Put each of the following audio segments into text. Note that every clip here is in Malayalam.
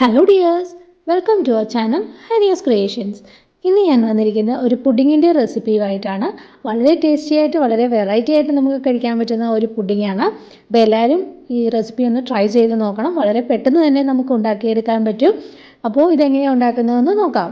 Hello dears welcome to our channel Hariyas creations ഇന്ന് ഞാൻ വന്നിരിക്കുന്ന ഒരു പുഡിങ്ങിന്റെ റെസിപ്പിയുമായിട്ടാണ് വളരെ ടേസ്റ്റി ആയിട്ട് വളരെ വെറൈറ്റി ആയിട്ട് നമുക്ക് കഴിക്കാൻ പറ്റുന്ന ഒരു പുഡിങ്ങാണ്. അപ്പോൾ എല്ലാവരും ഈ റെസിപ്പി ഒന്ന് ട്രൈ ചെയ്ത് നോക്കണം. വളരെ പെട്ടെന്ന് തന്നെ നമുക്ക് ഉണ്ടാക്കിയെടുക്കാൻ പറ്റും. അപ്പോൾ ഇതെങ്ങനെയാണ് ഉണ്ടാക്കുന്നതെന്ന് നോക്കാം.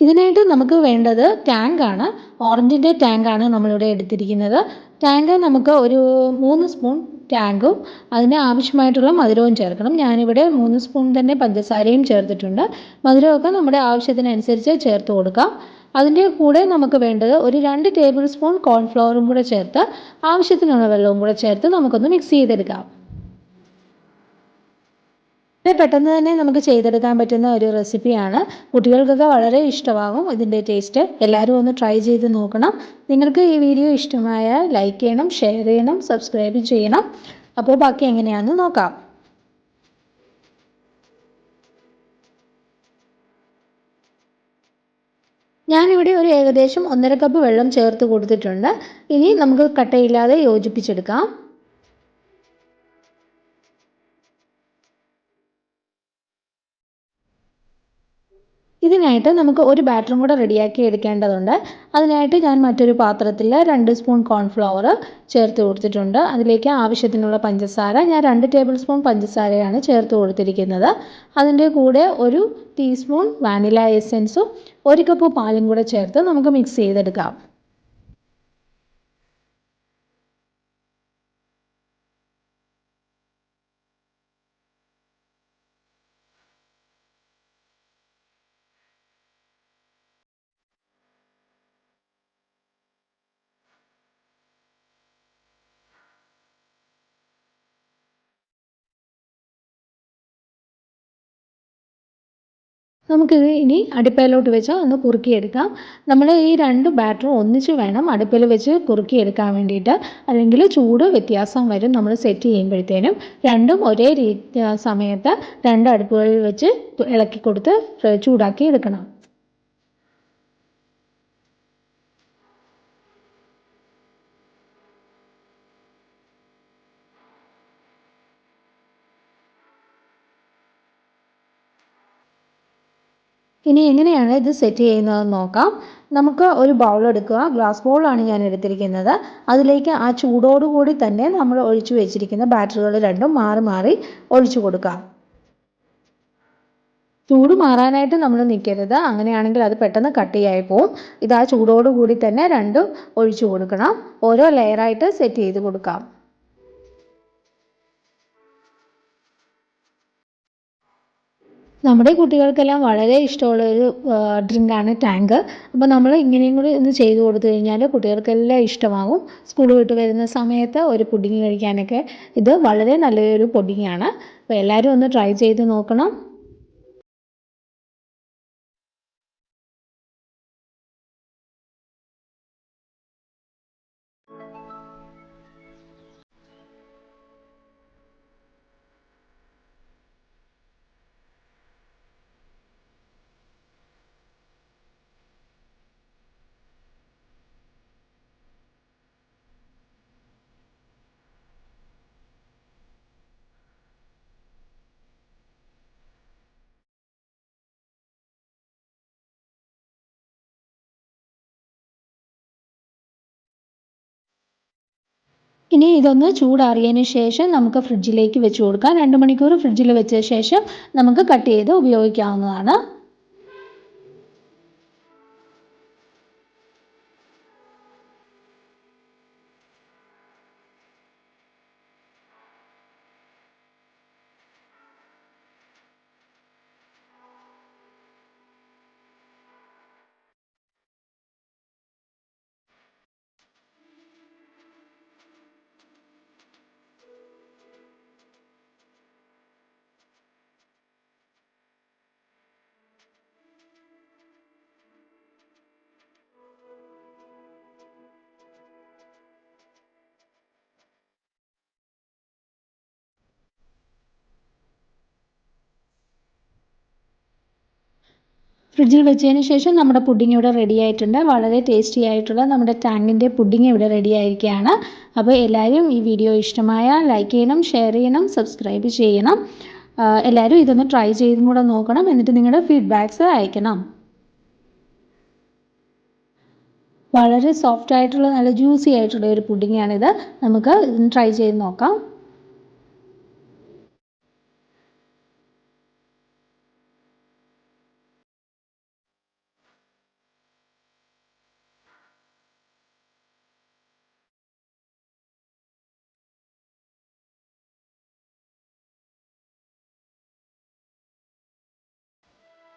ഇതിനായിട്ട് നമുക്ക് വേണ്ടത് ടാങ്കാണ് ഓറഞ്ചിന്റെ ടാങ്കാണ് നമ്മളിവിടെ എടുത്തിരിക്കുന്നത്. ടാങ്ക് നമുക്ക് ഒരു മൂന്ന് സ്പൂൺ ടാങ്കും അതിന് ആവശ്യമായിട്ടുള്ള മധുരവും ചേർക്കണം. ഞാനിവിടെ മൂന്ന് സ്പൂൺ തന്നെ പഞ്ചസാരയും ചേർത്തിട്ടുണ്ട്. മധുരമൊക്കെ നമ്മുടെ ആവശ്യത്തിനനുസരിച്ച് ചേർത്ത് കൊടുക്കാം. അതിന്റെ കൂടെ നമുക്ക് വേണ്ടത് ഒരു രണ്ട് ടേബിൾ സ്പൂൺ കോൺഫ്ലവറും കൂടെ ചേർത്ത് ആവശ്യത്തിനുള്ള വെള്ളവും കൂടെ ചേർത്ത് നമുക്കൊന്ന് മിക്സ് ചെയ്തെടുക്കാം. ഇത് പെട്ടെന്ന് തന്നെ നമുക്ക് ചെയ്തെടുക്കാൻ പറ്റുന്ന ഒരു റെസിപ്പിയാണ്. കുട്ടികൾക്കൊക്കെ വളരെ ഇഷ്ടമാകും ഇതിന്റെ ടേസ്റ്റ്. എല്ലാവരും ഒന്ന് ട്രൈ ചെയ്ത് നോക്കണം. നിങ്ങൾക്ക് ഈ വീഡിയോ ഇഷ്ടമായാൽ ലൈക്ക് ചെയ്യണം ഷെയർ ചെയ്യണം സബ്സ്ക്രൈബ് ചെയ്യണം. അപ്പോൾ ബാക്കി എങ്ങനെയാണെന്ന് നോക്കാം. ഞാനിവിടെ ഒരു ഏകദേശം ഒന്നര കപ്പ് വെള്ളം ചേർത്ത് കൊടുത്തിട്ടുണ്ട്. ഇനി നമുക്ക് കട്ടയില്ലാതെ യോജിപ്പിച്ചെടുക്കാം. ഇതിനായിട്ട് നമുക്ക് ഒരു ബാറ്ററും കൂടെ റെഡിയാക്കി എടുക്കേണ്ടതുണ്ട്. അതിനായിട്ട് ഞാൻ മറ്റൊരു പാത്രത്തിൽ രണ്ട് സ്പൂൺ കോൺഫ്ലവർ ചേർത്ത് കൊടുത്തിട്ടുണ്ട്. അതിലേക്ക് ആവശ്യത്തിനുള്ള പഞ്ചസാര ഞാൻ രണ്ട് ടേബിൾ സ്പൂൺ പഞ്ചസാരയാണ് ചേർത്ത് കൊടുത്തിരിക്കുന്നത്. അതിന്റെ കൂടെ ഒരു ടീസ്പൂൺ വാനില എസെൻസും ഒരു കപ്പ് പാലും കൂടെ ചേർത്ത് നമുക്ക് മിക്സ് ചെയ്തെടുക്കാം. നമുക്കിത് ഇനി അടുപ്പയിലോട്ട് വെച്ച് ഒന്ന് കുറുക്കിയെടുക്കാം. നമ്മൾ ഈ രണ്ട് ബാറ്ററും ഒന്നിച്ച് വേണം അടുപ്പിൽ വെച്ച് കുറുക്കിയെടുക്കാൻ വേണ്ടിയിട്ട്. അല്ലെങ്കിൽ ചൂട് വ്യത്യാസം വരും നമ്മൾ സെറ്റ് ചെയ്യുമ്പോഴത്തേനും. രണ്ടും ഒരേ രീതി സമയത്ത് രണ്ട് അടുപ്പുകളിൽ വെച്ച് ഇളക്കി കൊടുത്ത് ചൂടാക്കി എടുക്കണം. ഇനി എങ്ങനെയാണ് ഇത് സെറ്റ് ചെയ്യുന്നതെന്ന് നോക്കാം. നമുക്ക് ഒരു ബൗൾ എടുക്കുക. ഗ്ലാസ് ബൗളാണ് ഞാൻ എടുത്തിരിക്കുന്നത്. അതിലേക്ക് ആ ചൂടോടുകൂടി തന്നെ നമ്മൾ ഒഴിച്ചു വെച്ചിരിക്കുന്ന ബാറ്ററികൾ രണ്ടും മാറി മാറി ഒഴിച്ചു കൊടുക്കാം ചൂട് മാറാനായിട്ട് നമ്മൾ നിൽക്കരുത്. അങ്ങനെയാണെങ്കിൽ അത് പെട്ടെന്ന് കട്ടിയായി പോവും. ഇത് ആ ചൂടോടുകൂടി തന്നെ രണ്ടും ഒഴിച്ചു കൊടുക്കണം. ഓരോ ലെയറായിട്ട് സെറ്റ് ചെയ്ത് കൊടുക്കാം. നമ്മുടെ കുട്ടികൾക്കെല്ലാം വളരെ ഇഷ്ടമുള്ള ഒരു ഡ്രിങ്കാണ് ടാങ്ക്. അപ്പോൾ നമ്മൾ ഇങ്ങനെയും കൂടി ഒന്ന് ചെയ്തു കൊടുത്തു കഴിഞ്ഞാൽ കുട്ടികൾക്കെല്ലാം ഇഷ്ടമാകും. സ്കൂൾ വിട്ട് വരുന്ന സമയത്ത് ഒരു പുഡിങ് കഴിക്കാനൊക്കെ. ഇത് വളരെ നല്ലൊരു പുഡിങ്ങാണ്. അപ്പോൾ എല്ലാവരും ഒന്ന് ട്രൈ ചെയ്ത് നോക്കണം. ഇനി ഇതൊന്ന് ചൂടാറിയതിന് ശേഷം നമുക്ക് ഫ്രിഡ്ജിലേക്ക് വെച്ച് കൊടുക്കാം. രണ്ട് മണിക്കൂർ ഫ്രിഡ്ജിൽ വെച്ച ശേഷം നമുക്ക് കട്ട് ചെയ്ത് ഉപയോഗിക്കാവുന്നതാണ്. ഫ്രിഡ്ജിൽ വെച്ചതിന് ശേഷം നമ്മുടെ പുഡിംഗ് ഇവിടെ റെഡി ആയിട്ടുണ്ട്. വളരെ ടേസ്റ്റി ആയിട്ടുള്ള നമ്മുടെ ടാങ്കിന്റെ പുഡിംഗ് ഇവിടെ റെഡി ആയിരിക്കുകയാണ്. അപ്പോൾ എല്ലാവരും ഈ വീഡിയോ ഇഷ്ടമായ ലൈക്ക് ചെയ്യണം ഷെയർ ചെയ്യണം സബ്സ്ക്രൈബ് ചെയ്യണം. എല്ലാവരും ഇതൊന്ന് ട്രൈ ചെയ്തും കൂടെ നോക്കണം. എന്നിട്ട് നിങ്ങളുടെ ഫീഡ്ബാക്ക്സ് അയക്കണം. വളരെ സോഫ്റ്റ് ആയിട്ടുള്ള നല്ല ജ്യൂസി ആയിട്ടുള്ള ഒരു പുഡിങ്ങാണിത് നമുക്ക് ട്രൈ ചെയ്ത് നോക്കാം.